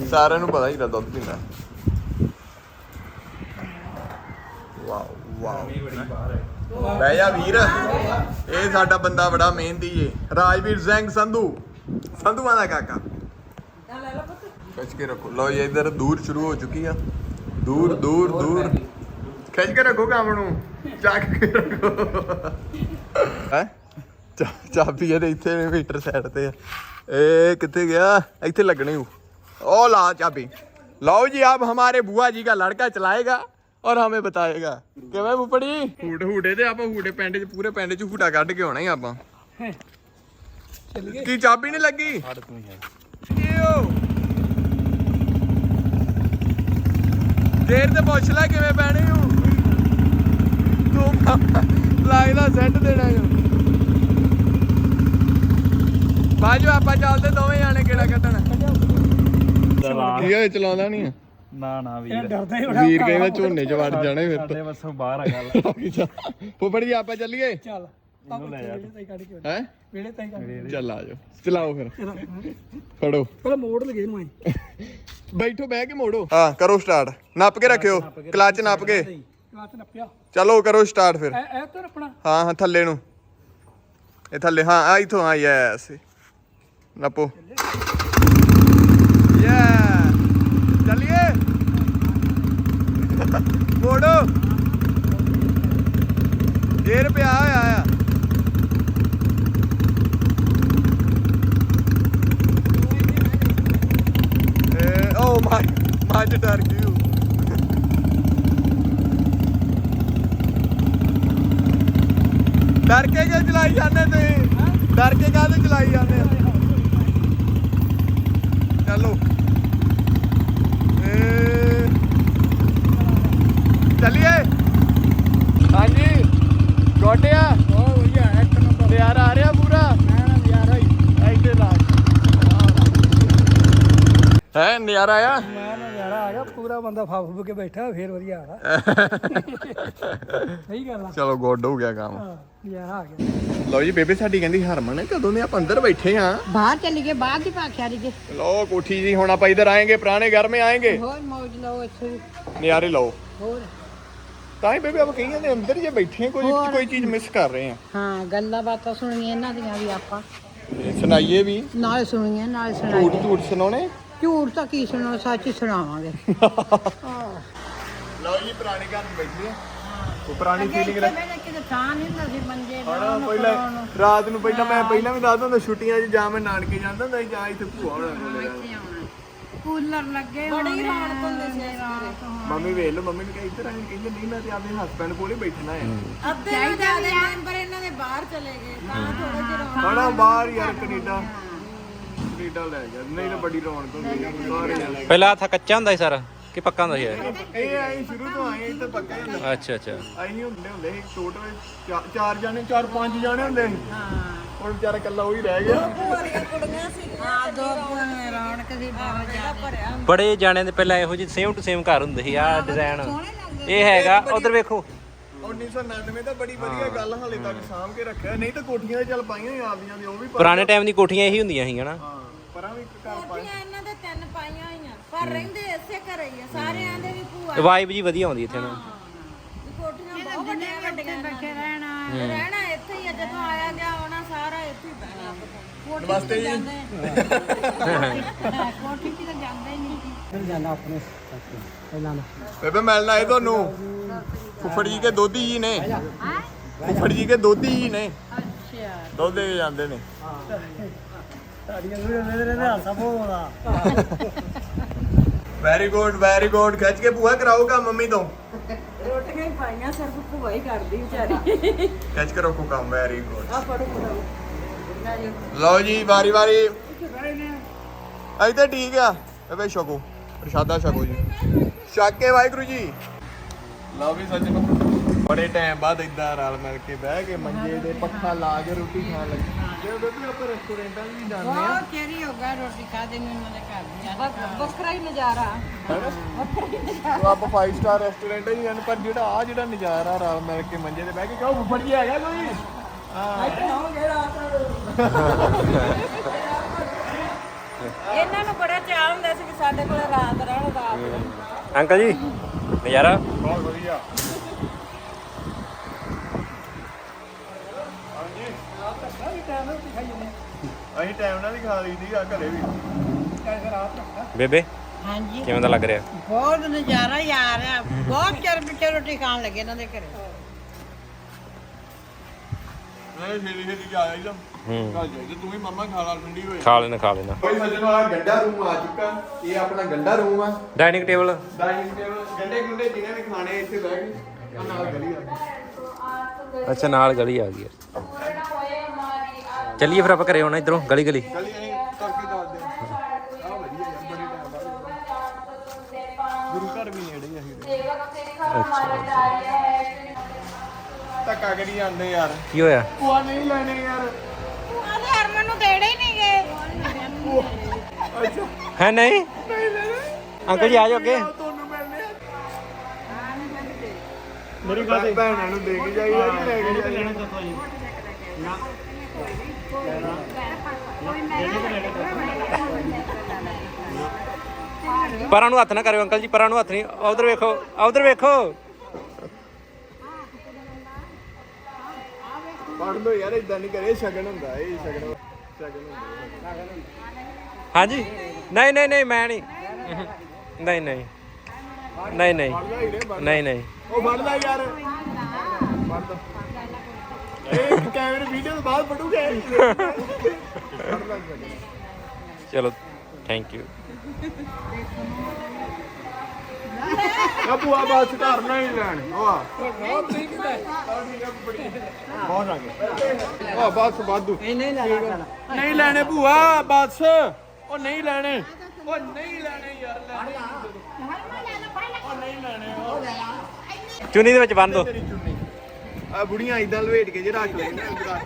Speaker 2: ਸਾਰਿਆਂ ਨੂੰ ਪਤਾ ਹੀਰਾ ਦੁੱਧ ਪੀਣਾ ਵਾਓ ਵਾਓ। ਬਹਿ ਜਾ ਵੀਰ। ਇਹ ਸਾਡਾ ਬੰਦਾ ਬੜਾ ਮਿਹਨਤੀ ਏ। ਰਾਜਵੀਰ ਸਿੰਘ ਸੰਧੂ। ਸੰਧੂਆਂ ਦਾ ਕਾਕਾ। ਖਿੱਚ ਕੇ ਰੱਖੋ। ਲਓ ਇਹ ਇਧਰ ਦੂਰ ਸ਼ੁਰੂ ਹੋ ਚੁੱਕੀ ਆ। ਦੂਰ ਦੂਰ ਦੂਰ। ਖਿੱਚ ਕੇ ਰੱਖੋ ਕੰਮ ਨੂੰ। ਚੱਕ ਕੇ ਰੱਖੋ। ਹੈ? ਚਾਬੀ ਇਹਦੇ ਇੱਥੇ ਨੇ, ਮੀਟਰ ਸਾਈਡ ਤੇ ਆ। ਏ ਕਿੱਥੇ ਗਿਆ? ਇੱਥੇ ਲੱਗਣੀ ਉਹ ਲਾ ਚਾਬੀ। ਲਓ ਜੀ, ਆਪ ਹਮਾਰੇ ਬੂਆ ਜੀ ਦਾ ਲੜਕਾ ਚਲਾਏਗਾ। और हमें बताएगा ਕਿਵੇਂ ਫੁੱਫੜੀ ਹੂਟ ਹੂਟੇ ਤੇ ਆਪਾਂ ਹੂਟੇ ਪਿੰਡ ਚ ਪੂਰੇ ਪਿੰਡ ਚ ਹੂਟਾ ਕੱਢ ਕੇ ਆਉਣਾ ਹੀ ਆਪਾਂ ਕੀ ਚਾਬੀ ਨਹੀਂ ਲੱਗੀ
Speaker 1: ਹੜ ਤੂੰ ਹੀ ਹੈ
Speaker 2: ਕਿਉਂ ਦੇਰ ਤੇ ਪੁੱਛ ਲੈ ਕਿਵੇਂ ਬਹਿਣੇ ਹੋ ਤੂੰ ਲੱਗਦਾ ਸੈੱਟ ਦੇਣਾ ਹੈ ਬਾਜੂ ਆਪਾਂ ਚੱਲਦੇ ਦੋਵੇਂ ਜਾਣੇ ਕਿਹੜਾ ਕੱਢਣ ਕੀ ਹੋਇਆ ਚਲਾਉਂਦਾ ਨਹੀਂ ਆ
Speaker 1: ਨਾ ਨਾ
Speaker 3: ਇਹ ਡਰਦਾ ਹੀ ਬੜਾ
Speaker 2: ਵੀਰ ਕਹਿੰਦਾ ਝੋਨੇ ਚ ਵੜ ਜਾਣੇ ਫਿਰ
Speaker 1: ਸਾਡੇ ਵੱਸੋਂ ਬਾਹਰ ਆ ਗੱਲ।
Speaker 2: ਫੁੱਫੜ ਜੀ ਆਪਾਂ ਚੱਲੀਏ?
Speaker 3: ਚੱਲ।
Speaker 1: ਇਹਨੂੰ ਲੈ ਜਾ।
Speaker 3: ਵੇਲੇ ਤਾਈ ਕੱਢ ਕੇ
Speaker 2: ਹੈ?
Speaker 3: ਵੇਲੇ ਤਾਈ ਕੱਢ ਕੇ
Speaker 2: ਚੱਲ ਆ ਜਾਓ। ਚਲਾਓ ਫਿਰ। ਫੜੋ।
Speaker 3: ਪਹਿਲਾਂ ਮੋੜ ਲਗੇ ਇਹਨੂੰ ਐ।
Speaker 2: ਬੈਠੋ ਬਹਿ ਕੇ ਮੋੜੋ। ਹਾਂ ਕਰੋ ਸਟਾਰਟ ਨੱਪ ਕੇ ਰੱਖਿਓ। ਕਲਚ ਨੱਪ ਕੇ।
Speaker 3: ਕਲਾਚ ਨੱਪਿਆ।
Speaker 2: ਚਲੋ ਕਰੋ ਸਟਾਰਟ ਫਿਰ।
Speaker 3: ਐ ਐ ਤਾਂ ਆਪਣਾ।
Speaker 2: ਹਾਂ ਹਾਂ ਥੱਲੇ ਨੂੰ। ਇਹ ਥੱਲੇ ਹਾਂ ਆ ਇਥੋਂ ਆ ਯੈਸ ਨੱਪੋ। ਯਾ ਚੱਲੀਏ ਮੋੜੋ ਗੇਰ ਪਿਆ ਹੋਇਆ ਆ। Eh, oh my, my ਡਰ ਗਿਓ ਡਰ ਕੇ ਕਿਉਂ ਚਲਾਈ ਜਾਂਦੇ ਤੁਸੀਂ? ਡਰ ਕੇ ਕਾਹਦੇ ਚਲਾਈ ਜਾਂਦੇ ਆ ਚਲੋ ਏ ਚੱਲੀਏ? ਹਾਂਜੀ। ਗੋਟਿਆ
Speaker 3: ਬਹੁਤ ਵਧੀਆ ਇੱਕ ਨੰਬਰ।
Speaker 2: ਤਿਆਰ ਆ ਰਿਹਾ ਪੂਰਾ।
Speaker 3: ਮੈਂ ਨਾ ਨਜ਼ਾਰਾ ਹੀ।
Speaker 2: ਇੱਥੇ ਲਾ। ਹੈ ਨਜ਼ਾਰਾ ਆਇਆ?
Speaker 3: ਮੈਂ ਨਾ ਨਜ਼ਾਰਾ ਆ ਗਿਆ ਪੂਰਾ ਬੰਦਾ ਫਾਫ ਫੁੱਫ ਕੇ ਬੈਠਾ ਫੇਰ ਵਧੀਆ ਆ ਸਹੀ ਗੱਲ ਆ।
Speaker 2: ਚਲੋ ਗੁੱਡ ਹੋ ਗਿਆ ਕੰਮ।
Speaker 3: ਹਾਂ ਨਜ਼ਾਰਾ ਆ ਗਿਆ।
Speaker 2: ਲਓ ਜੀ ਬੇਬੇ ਸਾਡੀ ਕਹਿੰਦੀ ਹਰਮਨ ਕਦੋਂ ਦੇ ਆਪਾਂ ਅੰਦਰ ਬੈਠੇ ਆ
Speaker 4: ਬਾਹਰ ਚਲੀ ਗਏ ਬਾਹਰ ਦੀ ਭਾਖਿਆ ਦੀ
Speaker 2: ਲਓ ਕੋਠੀ ਜੀ ਹੁਣ ਆਪਾਂ ਇਧਰ ਆਏਂਗੇ ਪੁਰਾਣੇ ਘਰ ਮੇ ਆਏਂਗੇ।
Speaker 4: ਹੋਰ ਮੌਜ ਲਓ ਇੱਥੇ।
Speaker 2: ਨਜ਼ਾਰੇ ਲਓ।
Speaker 4: ਹੋਰ।
Speaker 2: ਤਾਂ ਹੀ ਬੇਬੇ ਆਪਾਂ ਕਹੀਆਂ ਦੇ ਅੰਦਰ ਜੇ ਬੈਠੇ ਕੋਈ ਕੋਈ ਚੀਜ਼ ਮਿਸ ਕਰ ਰਹੇ ਆ
Speaker 4: ਹਾਂ ਗੱਲਾਂ ਬਾਤਾਂ ਸੁਣੀਆਂ ਇਹਨਾਂ ਦੀਆਂ ਵੀ ਆਪਾਂ।
Speaker 2: ਸੁਣਾਈਏ ਵੀ।
Speaker 4: ਨਾਲ ਸੁਣੀਆਂ ਨਾਲ
Speaker 2: ਝੂਠ
Speaker 4: ਸੁਣਾਈਏ।
Speaker 2: ਝੂਠ ਸੁਣਾਉਣੇ?
Speaker 4: ਝੂਠ ਤਾਂ ਕੀ ਸੁਣਾਓ ਸੱਚ ਹੀ ਸੁਣਾਵਾਂਗੇ।
Speaker 2: ਲਓ ਜੀ ਪੁਰਾਣੇ ਘਰ ਬੈਠੇ ਆ ਉਹ ਪੁਰਾਣੀ ਫੀਲਿੰਗ
Speaker 4: ਬਹਿ ਕਿਤੇ ਥਾਂ ਨਹੀਂ ਹੁੰਦਾ ਸੀ ਮੰਜੇ
Speaker 2: ਹਣਾ ਪਹਿਲਾਂ ਰਾਤ ਨੂੰ ਪਹਿਲਾਂ ਮੈਂ ਪਹਿਲਾਂ ਵੀ ਦੱਸਦਾ ਹੁੰਦਾ ਛੁੱਟੀਆਂ 'ਚ ਜਾਂ ਮੈਂ ਨਾਨਕੇ ਜਾਂਦਾ ਹੁੰਦਾ ਸੀ ਜਾਂ ਇੱਥੇ ਭੂਆ ਹੋਣਾ ਕੋਲ।
Speaker 4: ਕੂਲਰ ਲੱਗੇ ਬੜੀ ਰੌਣਕ ਹੁੰਦੀ ਸੀ
Speaker 2: ਮੰਮੀ ਵੇਖ ਲਓ ਮੰਮੀ ਨੂੰ ਕਹੀ ਇੱਧਰ ਆਏ ਕਹਿੰਦੇ ਨਹੀਂ ਮੈਂ ਤੇ ਆਪਣੇ ਹਸਬੰਡ ਕੋਲ ਹੀ ਬੈਠਣਾ ਹੈ।
Speaker 6: ਅੱਧੇ ਤੋਂ ਜ਼ਿਆਦਾ ਮੈਂਬਰ ਇਹਨਾਂ ਦੇ ਬਾਹਰ ਚਲੇ ਗਏ ਤਾਂ ਥੋੜਾ ਜਿਹਾ
Speaker 2: ਹਣਾ ਬਾਹਰ ਯਾਰ ਕੈਨੇਡਾ। ਕੈਨੇਡਾ ਲੈ ਗਿਆ ਨਹੀਂ ਤਾਂ ਬੜੀ ਰੌਣਕ ਹੁੰਦੀ ਸੀ ਸਾਰੇ ਜਾਣੇ।
Speaker 1: ਪਹਿਲਾਂ ਹੱਥ ਕੱਚਾ ਹੁੰਦਾ ਸੀ ਸਾਰਾ ਕਿ ਪੱਕਾ ਹੁੰਦਾ ਸੀ ਇਹ?
Speaker 2: ਇਹ ਆਈ ਸ਼ੁਰੂ ਤੋਂ ਆਏ ਇੱਥੇ ਪੱਕਾ ਹੀ ਹੁੰਦਾ
Speaker 1: ਅੱਛਾ ਅੱਛਾ।
Speaker 2: ਅਸੀਂ ਹੁੰਦੇ ਹੁੰਦੇ ਸੀ ਟੋਟਲ ਚਾਰ ਜਾਣੇ ਚਾਰ ਪੰਜ ਜਾਣੇ ਹੁੰਦੇ ਸੀ। ਹੁਣ ਵਿਚਾਰਾ ਇਕੱਲਾ ਉਹ ਰਹਿ ਗਿਆ।
Speaker 4: ਹਾਂ ਦੋ ਰੌਣਕ ਸੀ ਬਹੁਤ ਜ਼ਿਆਦਾ
Speaker 1: ਬੜੇ ਜਾਣਿਆਂ ਦੇ ਪਹਿਲਾਂ ਇਹੋ ਜਿਹੇ ਸੇਮ ਟੂ ਸੇਮ ਘਰ ਹੁੰਦੇ ਸੀ ਆਹ ਡਿਜ਼ਾਈਨ ਇਹ ਹੈਗਾ ਉਧਰ ਵੇਖੋ।
Speaker 2: 1999 ਤਾਂ ਬੜੀ ਵਧੀਆ ਗੱਲ ਹਾਲੇ ਤੱਕ ਸਾਂਭ ਕੇ ਰੱਖਿਆ ਨਹੀਂ ਤਾਂ ਕੋਠੀਆਂ ਤੇ ਚੱਲ ਪਾਈਆਂ ਹੀ ਆਪਦੀਆਂ ਦੀ ਉਹ ਵੀ
Speaker 1: ਪੁਰਾਣੇ ਟਾਈਮ ਦੀ ਕੋਠੀਆਂ ਇਹੀ ਹੁੰਦੀਆਂ ਸੀ ਹਨਾ
Speaker 2: ਹਾਂ ਪਰਾਂ ਵੀ ਘਰ ਪਾਏ
Speaker 6: ਇਹਨਾਂ ਦੇ ਤਿੰਨ ਪਾਈਆਂ ਹੋਈਆਂ ਪਰ ਰਹਿੰਦੇ ਇਸੇ ਘਰੇ ਹੀ ਆ ਸਾਰਿਆਂ ਦੇ ਵੀ ਭੂਆ।
Speaker 1: ਵਾਈਬ ਜੀ ਵਧੀਆ ਆਉਂਦੀ ਇੱਥੇ ਨਾ।
Speaker 6: ਕੋਠੀਆਂ ਬਹੁਤ ਵੱਡੀਆਂ ਵੱਡੀਆਂ
Speaker 4: ਬੈਠੇ ਰਹਿਣਾ।
Speaker 6: ਰਹਿਣਾ ਇੱਥੇ ਹੀ ਆ ਜਦੋਂ ਆਇਆ ਗਿਆ ਆਉਣਾ ਸਾਰਾ ਇੱਥੇ ਹੀ ਬਹਿਣਾ ਕੋਠੀ
Speaker 2: ਨਮਸਤੇ ਜੀ।
Speaker 4: ਕੋਠੀ 'ਚ ਤਾਂ ਜਾਂਦੇ ਹੀ ਨਹੀਂ। ਸੀ
Speaker 3: ਫਿਰ ਜਾਣਾ ਆਪਣੇ। ਪਹਿਲਾਂ ਦਾ
Speaker 2: ਬੇਬੇ ਮਿਲਣਾ ਇਹ ਤੁਹਾਨੂੰ। ਫੁੱਫੜ ਜੀ ਕੇ ਦੋਧੀ ਜੀ ਨੇ। ਫੁੱਫੜ ਜੀ ਕੇ ਦੋਧੀ ਜੀ ਨੇ।
Speaker 4: ਅੱਛਾ
Speaker 2: ਦੁੱਧ ਦੇ ਕੇ ਜਾਂਦੇ ਨੇ।
Speaker 3: ਸਾਡੀਆਂ ਮੇਰੇ ਹਾਸਾ
Speaker 2: ਵੈਰੀ ਗੁੱਡ ਵੈਰੀ ਗੁੱਡ ਖਿੱਚ ਕੇ ਭੂਆ ਕਰਾਓ ਕੰਮ ਮੰਮੀ ਤੋਂ।
Speaker 6: ਰੋਟੀਆਂ ਹੀ ਪਾਈਆਂ ਸਿਰਫ ਭੂਆ ਹੀ ਕਰਦੀ ਵਿਚਾਰੀ।
Speaker 2: ਖਿੱਚ ਕੇ ਰੱਖੋ ਕੰਮ ਵੈਰੀ ਗੁੱਡ
Speaker 6: ਆ ਫੜੋ ਫੜੋ।
Speaker 2: ਲਓ ਜੀ ਵਾਰੀ ਵਾਰੀ। ਤਾਂ ਠੀਕ ਆ। ਵੇ ਛਕੋ ਪ੍ਰਸ਼ਾਦਾ ਛਕੋ ਜੀ। ਛਕ ਕੇ ਵਾਹਿਗੁਰੂ ਜੀ। ਲਓ ਵੀ ਸੱਜਣੋ ਬੜੇ ਟਾਈਮ ਬਾਅਦ ਇਦਾਂ ਰਲ ਮਿਲ ਕੇ ਬਹਿ ਕੇ ਮੰਜੇ ਦੇ ਪੱਖਾ ਲਾ ਕੇ ਰੋਟੀ ਖਾਣ ਲੱਗੇ। ਜੇ ਬੇਬੀ ਆਪਾਂ ਰੈਸਟੋਰੈਂਟਾਂ ਵੀ ਜਾਂਦੇ ਆ।
Speaker 4: ਬਹੁਤ ਚਿਹਰੀ ਹੋ ਗਿਆ ਰੋਟੀ ਖਾਦੇ ਨੂੰ ਘਰ ਦੀ
Speaker 6: ਵੱਖਰਾ ਹੀ ਨਜ਼ਾਰਾ।
Speaker 2: ਉਹ ਆਪਾਂ 5 ਸਟਾਰ ਰੈਸਟੋਰੈਂਟ ਹੀ ਜਾਂਦੇ ਪਰ ਜਿਹੜਾ ਆ ਜਿਹੜਾ ਨਜ਼ਾਰਾ ਰਲ ਮਿਲ ਕੇ ਮੰਜੇ ਤੇ ਬਹਿ ਕੇ ਕਹੋ ਫੁੱਫੜ ਜੀ ਹੈਗਾ ਕੋਈ?
Speaker 6: ਇਹਨਾਂ ਨੂੰ ਬੜਾ ਚਾਹ ਹੁੰਦਾ ਸੀ ਕਿ ਸਾਡੇ ਕੋਲ ਰਾਤ ਰਹਿਣ ਰਾਤ
Speaker 1: ਅੰਕਲ ਜੀ ਨਜ਼ਾਰਾ?
Speaker 2: ਬਹੁਤ ਵਧੀਆ। ਅਸੀਂ ਟਾਈਮ ਨਾਲ ਹੀ ਖਾ ਲਈ ਸੀ ਆ ਘਰੇ ਵੀ।
Speaker 1: ਬੇਬੇ
Speaker 4: ਹਾਂਜੀ।
Speaker 1: ਕਿਵੇਂ ਦਾ ਲੱਗ ਰਿਹਾ?
Speaker 4: ਬਹੁਤ ਨਜ਼ਾਰਾ ਹੀ ਆ। ਬਹੁਤ ਚਿਰ ਪਿੱਛੇ ਰੋਟੀ ਖਾਣ ਲੱਗੇ ਇਹਨਾਂ ਦੇ ਘਰੇ।
Speaker 2: ਮੈਂ ਛੇਲੀ ਛੇਲੀ ਜਾ ਆਈ ਜਾਂ
Speaker 1: ਹੂੰ।
Speaker 2: ਘਰ ਜਾਈ ਤੇ ਤੂੰ ਵੀ ਮੰਮਾ ਖਾ ਲਾ ਠੰਡੀ ਹੋਏ।
Speaker 1: ਖਾ ਲੈਣਾ ਖਾ ਲੈਣਾ।
Speaker 2: ਕੋਈ ਸੱਜਣ ਵਾਲਾ ਗੰਡਾ ਰੂਮ ਆ ਚੁੱਕਾ। ਇਹ ਆਪਣਾ ਗੰਡਾ ਰੂਮ ਆ।
Speaker 1: ਡਾਈਨਿੰਗ ਟੇਬਲ
Speaker 2: ਡਾਈਨਿੰਗ ਟੇਬਲ ਗੰਡੇ ਗੁੰਡੇ ਜਿਹਨੇ ਵੀ ਖਾਣੇ ਇੱਥੇ ਬਹਿ ਕੇ ਆ ਨਾਲ ਗਲੀ ਆ। ਗਈ
Speaker 1: ਅੱਛਾ ਨਾਲ ਗਲੀ ਆ ਗਈ ਚੱਲੀਏ ਫਿਰ ਆਪਾਂ ਘਰੇ ਆਉਣਾ ਇਧਰੋਂ ਗਲੀ ਗਲੀ।
Speaker 2: ਗਲੀ ਅਸੀਂ ਕਰਕੇ ਦੱਸਦੇ ਆ ਆ ਵਧੀਆ ਯਾਰ ਬੜੀ ਟਾਈਮ ਬਾਅਦ। ਗੁਰੂ ਘਰ ਵੀ ਨੇੜੇ ਹੀ ਅਸੀਂ ਧੱਕਾ ਕਰੀ ਜਾਂਦੇ ਯਾਰ।
Speaker 1: ਕੀ ਹੋਇਆ?
Speaker 2: ਭੂਆ ਨਹੀਂ ਲੈਣੇ ਯਾਰ।
Speaker 4: ਉਹਦੇ ਹਰਮਨ ਨੂੰ ਦੇੜੇ ਨਹੀਂ ਗਏ
Speaker 2: ਅੱਛਾ।
Speaker 1: ਹੈ ਨਹੀਂ? ਅੰਕਲ ਜੀ ਆ ਜਾਓ ਅੱਗੇ।
Speaker 2: ਤੁਹਾਨੂੰ ਮਿਲਨੇ ਮੇਰੀ ਗੱਲ ਭੈਣਾਂ ਨੂੰ ਦੇ ਕੇ ਜਾਈਦਾ ਕਿ ਲੈ ਕੇ ਜਾਈਦਾ
Speaker 5: ਦੱਸੋ ਜੀ। ਨਾ।
Speaker 1: ਪਰਾਂ ਨੂੰ ਹੱਥ ਨਾ ਕਰਿਓ ਅੰਕਲ ਜੀ ਪਰਾਂ ਨੂੰ ਹੱਥ ਨਹੀਂ। ਉਧਰ ਵੇਖੋ ਉਧਰ ਵੇਖੋ।
Speaker 2: ਪੜ ਲੋ ਯਾਰ ਇਦਾਂ ਨਹੀਂ ਕਰੇ ਸ਼ਗਨ ਹੁੰਦਾ ਇਹ ਸ਼ਗਨ ਸ਼ਗਨ ਹੁੰਦਾ
Speaker 1: ਹਾਂਜੀ? ਨਹੀਂ ਨਹੀਂ ਨਹੀਂ ਮੈਂ ਨਹੀਂ। ਨਹੀਂ ਨਹੀਂ। ਨਹੀਂ ਨਹੀਂ।
Speaker 2: ਪੜਦਾ ਹੀ ਨੇ ਪੜ੍ਹ-
Speaker 1: ਨਹੀਂ ਨਹੀਂ।
Speaker 2: ਉਹ ਪੜਦਾ ਯਾਰ। ਪੜਦਾ ਇਹ ਕੈਮਰੇ ਵੀਡੀਓ ਤੋਂ ਬਾਅਦ ਸ਼ਗਨ।
Speaker 1: ਚਲੋ ਥੈਂਕ ਯੂ
Speaker 2: ਆ ਭੂਆ ਬਾਤ ਘਰ ਨਹੀਂ ਲੈਣ। ਬਹੁਤ ਆ ਗਏ। ਬਸ ਵਾਧੂ। ਨਹੀਂ ਲੈਣੇ ਭੂਆ ਬਸ। ਉਹ ਨਹੀਂ ਲੈਣੇ। ਉਹ ਨਹੀਂ ਲੈਣੇ ਯਾਰ ਲੈਣੇ
Speaker 1: ਚੁੰਨੀ ਦੇ ਵਿੱਚ ਬੰਨ ਦੋ।
Speaker 2: ਆ ਬੁੜੀਆਂ ਇਦਾਂ ਲਵੇਟ ਕੇ ਜੇ ਰੱਖ ਲੈਣਾ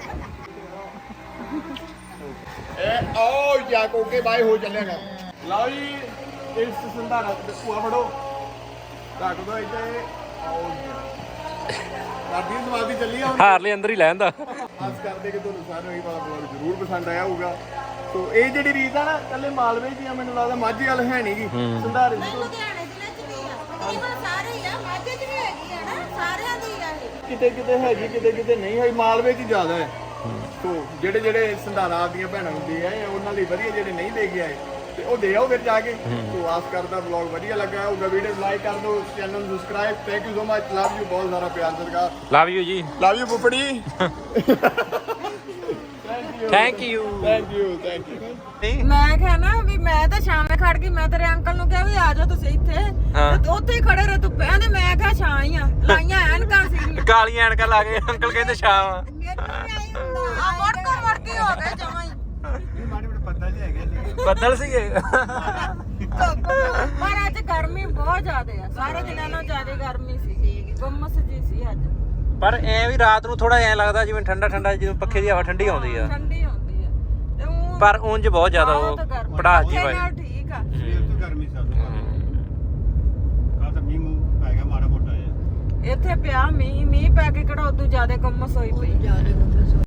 Speaker 2: ਇਹ ਓ ਜਾ ਕੋਕੇ ਬਾਈ ਹੋ ਚੱਲਿਆਗਾ। ਲਓ ਜੀ ਇਸ ਸੰਧਾਰਾ ਤੇ ਭੂਆ ਫੜੋ। ਰੱਖ ਦੋ ਇੱਥੇ। ਆਓ ਰਾਤੀ ਸਵਾਦੀ ਚੱਲੀ ਆ ਹੁਣ।
Speaker 1: ਹਾਰ ਲਈ ਅੰਦਰ ਹੀ ਲੈ ਆਂਦਾ।
Speaker 2: ਆਸ ਕਰਦੇ ਕਿ ਤੁਹਾਨੂੰ ਸਾਰਿਆਂ ਨੂੰ ਇਹ ਵਾਲਾ ਬਲੌਗ ਜ਼ਰੂਰ ਪਸੰਦ ਆਇਆ ਹੋਊਗਾ। ਸੋ ਇਹ ਜਿਹੜੀ ਰੀਤ ਆ ਨਾ ਕੱਲੇ ਮਾਲਵੇ ਦੀ ਆ ਮੈਨੂੰ ਲੱਗਦਾ ਮਾਝੀ ਵਾਲ ਹੈ ਨਹੀਂਗੀ ਸੰਧਾਰੇ ਦੀ। ਤੋਂ
Speaker 6: ਲੁਧਿਆਣੇ ਜ਼ਿਲ੍ਹੇ ਚ ਵੀ ਆ। ਤਕਰੀਬਨ ਸਾਰੇ ਹੀ ਆ ਮਾਝੇ ਚ ਵੀ ਹੈਗੀ ਆ ਨਾ ਸਾਰਿਆਂ ਦੀ ਆ ਇਹ।
Speaker 2: ਕਿਤੇ ਕਿਤੇ ਹੈਗੀ ਕਿਤੇ ਕਿਤੇ ਨਹੀਂ ਹੈ ਮਾਲਵੇ 'ਚ ਜ਼ਿਆਦਾ ਹੈ। ਸੋ ਜਿਹੜੇ ਜਿਹੜੇ ਸੰਧਾਰਾ ਆਪਦੀਆਂ ਭੈਣਾਂ ਨੂੰ ਦੇ ਆਏ ਉਹਨਾਂ ਲਈ ਵਧੀਆ ਜਿਹੜੇ ਨਹੀਂ ਦੇ ਕੇ ਆਏ। ਤੇ ਉਹ ਦੇ ਆਓ ਫਿਰ ਜਾ ਕੇ। ਸੋ ਆਸ ਕਰਦਾ ਵਲੌਗ ਵਧੀਆ ਲੱਗਾ ਹੋਊਗਾ ਵੀਡੀਓ ਲਾਈਕ ਕਰ ਦਿਓ ਚੈਨਲ ਨੂੰ subscribe thank you so much love you ਬਹੁਤ ਸਾਰਾ ਪਿਆਰ ਸਤਿਕਾਰ।
Speaker 1: Love you ji.
Speaker 2: Love you ਫੁੱਫੜੀ।
Speaker 1: Thank you
Speaker 2: thank you thank you
Speaker 6: ਮੈਂ ਕਿਹਾ ਨਾ ਵੀ ਮੈਂ ਤਾਂ ਸ਼ਾਮੇ ਖੜ ਗਈ ਮੈਂ ਤੇਰੇ ਅੰਕਲ ਨੂੰ ਕਿਹਾ ਵੀ ਆ ਜਾਓ ਤੁਸੀਂ ਇੱਥੇ। ਤੇ ਉੱਥੇ ਹੀ ਖੜੇ ਰਹੇ ਤੇ ਮੈਂ ਕਿਹਾ ਛਾਂ ਹੀ ਆ। ਲਾਈਆਂ ਐਨਕਾਂ ਸੀ।
Speaker 1: ਕਾਲੀਆਂ ਐਨਕਾਂ ਲਾ ਕੇ ਅੰਕਲ ਕਹਿੰਦੇ। ਆ
Speaker 6: ਮੁੜ ਕੇ ਮੁੜ ਕੇ ਹੋ ਗਏ ਜਮਾਂ ਹੀ
Speaker 5: ਮਾੜੇ ਮੋਟੇ ਪੱਤਾ ਜਿਹਾ ਹੈਗਾ ਜੀ
Speaker 1: ਬੱਦਲ ਸੀਗੇ।
Speaker 6: ਪਰ ਅੱਜ ਗਰਮੀ ਬਹੁਤ ਜ਼ਿਆਦਾ ਆ। ਸਾਰੇ ਦਿਨਾਂ ਨਾਲੋਂ ਜ਼ਿਆਦਾ ਗਰਮੀ ਸੀ ਗੁੰਮਸ ਜੀ ਸੀ ਅੱਜ।
Speaker 1: ਪਰ ਐ ਵੀ ਰਾਤ ਨੂੰ ਥੋੜਾ ਐ ਲੱਗਦਾ ਜਿਵੇਂ ਠੰਡਾ ਠੰਡਾ ਜਦੋਂ ਪੱਖੇ ਦੀ ਹਵਾ ਠੰਡੀ ਆਉਂਦੀ ਆ।
Speaker 6: ਠੰਡੀ ਹੁੰਦੀ ਆ। ਤੇ
Speaker 1: ਪਰ ਉਂਝ ਬਹੁਤ ਜ਼ਿਆਦਾ ਉਹ ਪੜਾਸ ਜੀ ਭਾਈ।
Speaker 6: ਨਾਲ ਠੀਕ ਆ।
Speaker 5: ਸਵੇਰ ਤੋਂ ਗਰਮੀ ਸਭ ਤੋਂ ਕੱਲ ਤਾਂ ਮੀਂਹ ਮੂੰਹ ਪੈ ਗਿਆ ਮਾੜਾ ਮੋਟਾ ਜਿਹਾ।
Speaker 6: ਇੱਥੇ ਪਿਆ ਮੀਂਹ ਮੀਂਹ ਪੈ ਕੇ ਕਿਹੜਾ ਉਦੋਂ ਜ਼ਿਆਦਾ ਗੁੰਮਸ ਹੋਈ ਪਈ।